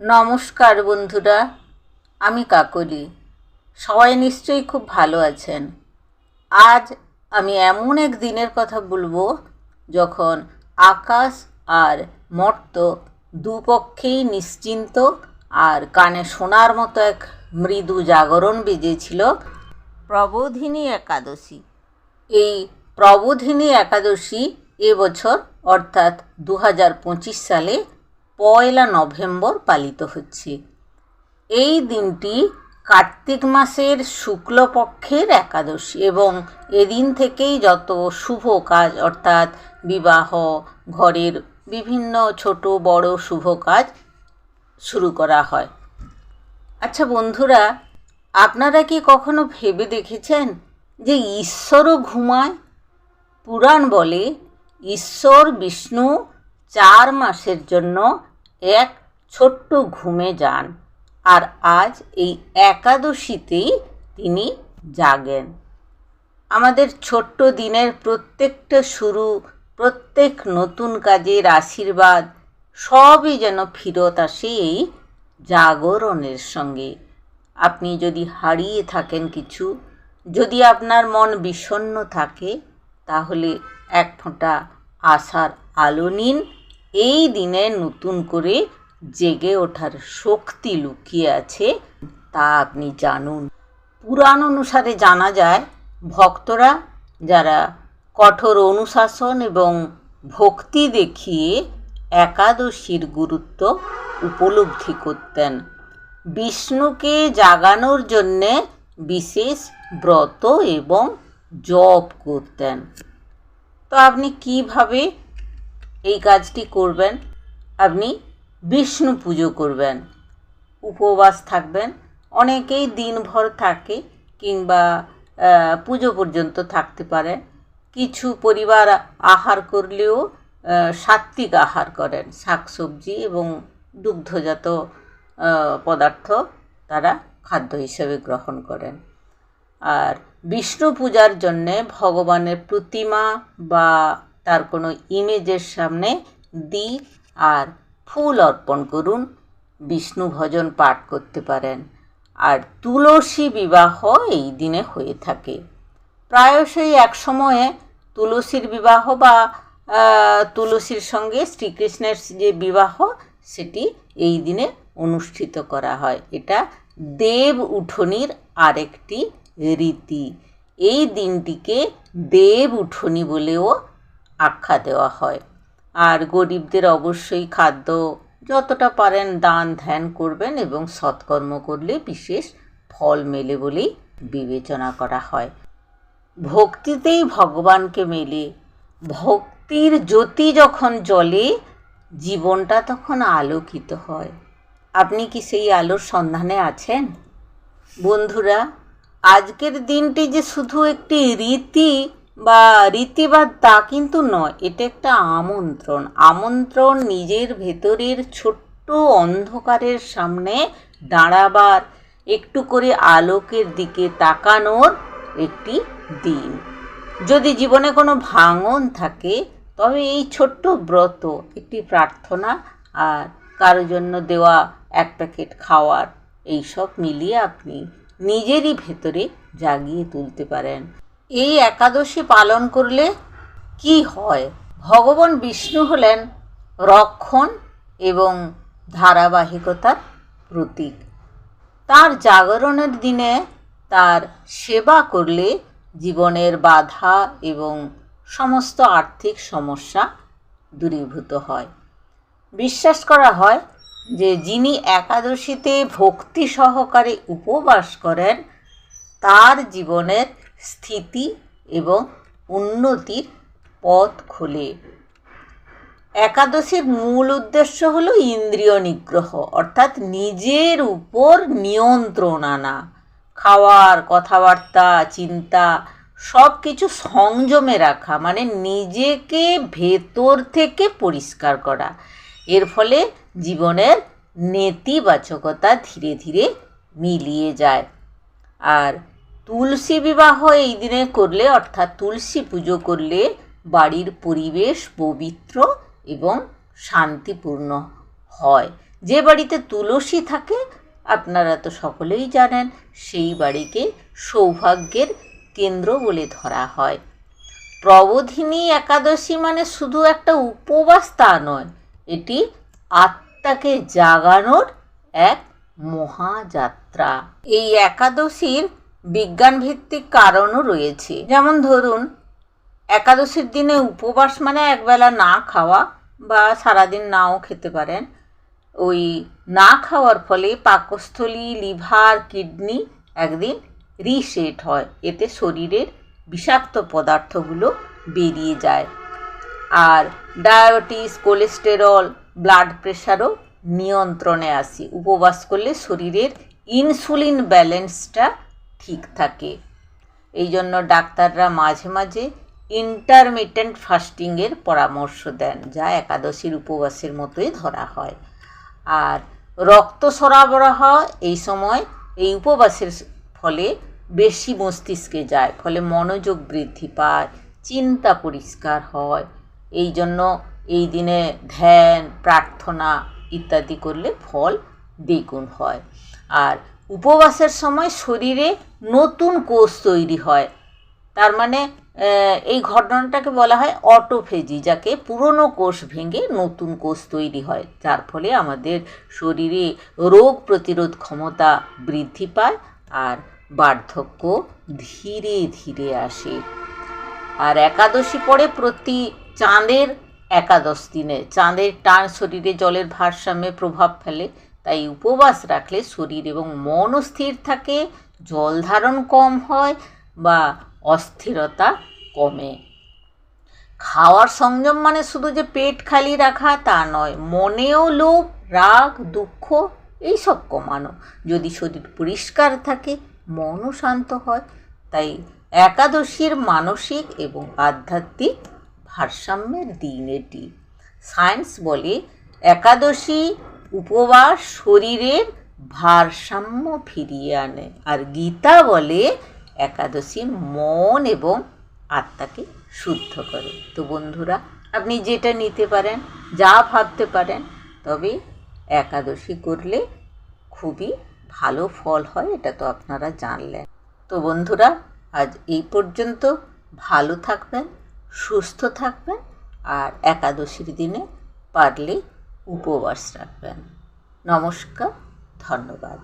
নমস্কার বন্ধুরা, আমি কাকলি। সবাই নিশ্চয়ই খুব ভালো আছেন। আজ আমি এমন এক দিনের কথা বলব যখন আকাশ আর মর্ত দুপক্ষেই নিশ্চিন্ত আর কানে শোনার মতো এক মৃদু জাগরণ বেজেছিল প্রবোধিনী একাদশী। এই প্রবোধিনী একাদশী এবছর অর্থাৎ দু হাজার পঁচিশ সালে পয়লা নভেম্বর পালিত হচ্ছে। এই দিনটি কার্তিক মাসের শুক্লপক্ষের একাদশী এবং এদিন থেকেই যত শুভ কাজ, অর্থাৎ বিবাহ, ঘরের বিভিন্ন ছোট, বড় শুভ কাজ শুরু করা হয়। আচ্ছা বন্ধুরা, আপনারা কি কখনো ভেবে দেখেছেন যে ঈশ্বরও ঘুমায়? পুরাণ বলে, ঈশ্বর, বিষ্ণু চার মাসের জন্য এক ছোট্ট ঘুমে যান। আর আজ এই একাদশীতেই তিনি জাগেন। আমাদের ছোট্ট দিনের প্রত্যেকটা শুরু, প্রত্যেক নতুন কাজের আশীর্বাদ, সবই যেন ফিরত আসে এই জাগরণের সঙ্গে। আপনি যদি হারিয়ে থাকেন কিছু, যদি আপনার মন বিষণ্ণ থাকে, তাহলে এক ফোঁটা আশার আলো নিন এই দিনে নতুন করে জেগে ওঠার শক্তি লুকিয়ে আছে, তা আপনি জানুন। পুরাণ অনুসারে জানা যায়, ভক্তরা যারা কঠোর অনুশাসন এবং ভক্তি দেখিয়ে একাদশীর গুরুত্ব উপলব্ধি করতেন। বিষ্ণুকে জাগানোর জন্যে বিশেষ ব্রত এবং জপ করতেন। তো আপনি কীভাবে এই কাজটি করবেন। আপনি বিষ্ণু পুজো করবেন। উপবাস থাকবেন। অনেকেই দিনভর থাকে কিংবা পুজো পর্যন্ত থাকতে পারেন কিছু পরিবার আহার করলেও সাত্ত্বিক আহার করেন। শাকসবজি এবং দুগ্ধজাত পদার্থ তারা খাদ্য হিসেবে গ্রহণ করেন। আর বিষ্ণু পূজার জন্যে ভগবানের প্রতিমা বা তার কোনো ইমেজের সামনে দ্বীপ আর ফুল অর্পণ করুন, বিষ্ণু ভজন পাঠ করতে পারেন। আর তুলসী বিবাহ এই দিনে হয়ে থাকে। প্রায়শই এক সময়ে তুলসীর বিবাহ বা তুলসীর সঙ্গে শ্রীকৃষ্ণের যে বিবাহ, সেটি এই দিনে অনুষ্ঠিত করা হয়। এটা দেব উঠনির আরেকটি রীতি। এই দিনটিকে দেব উঠনি বলেও আখ্যা দেওয়া হয়। আর গরিবদের অবশ্যই খাদ্য যতটা পারেন দান, ধ্যান করবেন এবং সৎকর্ম করলে বিশেষ ফল মেলে বলেই বিবেচনা করা হয়। ভক্তিতেই ভগবানকে মেলে। ভক্তির জ্যোতি যখন জ্বলে, জীবনটা তখন আলোকিত হয়। আপনি কি সেই আলোর সন্ধানে আছেন? বন্ধুরা, আজকের দিনটি যে শুধু একটি রীতি বা রীতিবাদ তা কিন্তু নয়, এটা একটা আমন্ত্রণ। আমন্ত্রণ নিজের ভেতরের ছোট্ট অন্ধকারের সামনে দাঁড়াবার, একটু করে আলোকের দিকে তাকানোর একটি দিন। যদি জীবনে কোনো ভাঙন থাকে, তবে এই ছোট্ট ব্রত, একটি প্রার্থনা আর কারও জন্য দেওয়া এক প্যাকেট খাওয়ার, এইসব মিলিয়ে আপনি নিজেরই ভেতরে জাগিয়ে তুলতে পারেন। এই একাদশী পালন করলে কি হয়? ভগবান বিষ্ণু হলেন রক্ষণ এবং ধারাবাহিকতার প্রতীক। তার জাগরণের দিনে তার সেবা করলে জীবনের বাধা এবং সমস্ত আর্থিক সমস্যা দূরীভূত হয়। বিশ্বাস করা হয় যে যিনি একাদশীতে ভক্তি সহকারে উপবাস করেন, তার জীবনের স্থিতি এবং উন্নতির পথ খোলে। একাদশীর মূল উদ্দেশ্য হলো ইন্দ্রিয় নিগ্রহ, অর্থাৎ নিজের উপর নিয়ন্ত্রণ আনা। খাওয়ার, কথাবার্তা, চিন্তা সব কিছু সংযমে রাখা মানে নিজেকে ভেতর থেকে পরিষ্কার করা। এর ফলে জীবনের নেতিবাচকতা ধীরে ধীরে মিলিয়ে যায়। আর তুলসী বিবাহ এই দিনে করলে, অর্থাৎ তুলসী পুজো করলে বাড়ির পরিবেশ পবিত্র এবং শান্তিপূর্ণ হয়। যে বাড়িতে তুলসী থাকে, আপনারা তো সকলেই জানেন, সেই বাড়িকে সৌভাগ্যের কেন্দ্র বলে ধরা হয়। প্রবোধিনী একাদশী মানে শুধু একটা উপবাস তা নয়, এটি আত্মাকে জাগানোর এক মহাযাত্রা। এই একাদশীর বিজ্ঞানভিত্তিক কারণও রয়েছে। যেমন ধরুন, একাদশীর দিনে উপবাস মানে একবেলা না খাওয়া বা সারাদিন নাও খেতে পারেন। ওই না খাওয়ার ফলে পাকস্থলী, লিভার, কিডনি একদিন রিসেট হয়। এতে শরীরের বিষাক্ত পদার্থগুলো বেরিয়ে যায়। আর ডায়াবেটিস, কোলেস্টেরল, ব্লাড প্রেশারও নিয়ন্ত্রণে আসে। উপবাস করলে শরীরের ইনসুলিন ব্যালেন্সটা ঠিক থাকে। এই জন্য ডাক্তাররা মাঝে মাঝে ইন্টারমিটেন্ট ফাস্টিংয়ের পরামর্শ দেন, যা একাদশীর উপবাসের মতোই ধরা হয়। আর রক্ত সরবরাহ এই সময় এই উপবাসের ফলে বেশি মস্তিষ্কে যায়, ফলে মনোযোগ বৃদ্ধি পায়, চিন্তা পরিষ্কার হয়। এই জন্য এই দিনে ধ্যান, প্রার্থনা ইত্যাদি করলে ফল দ্বিগুণ হয়। আর উপবাসের সময় শরীরে নতুন কোষ তৈরি হয়। তার মানে এই ঘটনাটাকে বলা হয় অটোফেজি, যাকে পুরনো কোষ ভেঙে নতুন কোষ তৈরি হয়। যার ফলে আমাদের শরীরে রোগ প্রতিরোধ ক্ষমতা বৃদ্ধি পায় আর বার্ধক্য ধীরে ধীরে আসে। আর একাদশী পড়ে প্রতি চাঁদের একাদশ দিনে। চাঁদের টান শরীরে জলের ভারসাম্যে প্রভাব ফেলে। তাই উপবাস রাখলে শরীর এবং মনও স্থির থাকে জল ধারণ কম হয় বা অস্থিরতা কমে। খাওয়ার সংযম মানে শুধু যে পেট খালি রাখা তা নয়, মনেও লোভ, রাগ, দুঃখ এইসব কমানো। যদি শরীর পরিষ্কার থাকে, মনও শান্ত হয়। তাই একাদশীর মানসিক এবং আধ্যাত্মিক ভারসাম্যের দিন এটি। সায়েন্স বলে একাদশী উপবাস শরীরের ভারসাম্য ফিরিয়ে আনে। আর গীতা বলে, একাদশী মন এবং আত্মাকে শুদ্ধ করে। তো বন্ধুরা, আপনি যেটা নিতে পারেন, যা ভাবতে পারেন, তবে একাদশী করলে খুবই ভালো ফল হয়, এটা তো আপনারা জানলেন। তো বন্ধুরা, আজ এই পর্যন্ত ভালো থাকবেন, সুস্থ থাকবেন, আর একাদশীর দিনে পারলে উপবাস রাখবেন। নমস্কার। ধন্যবাদ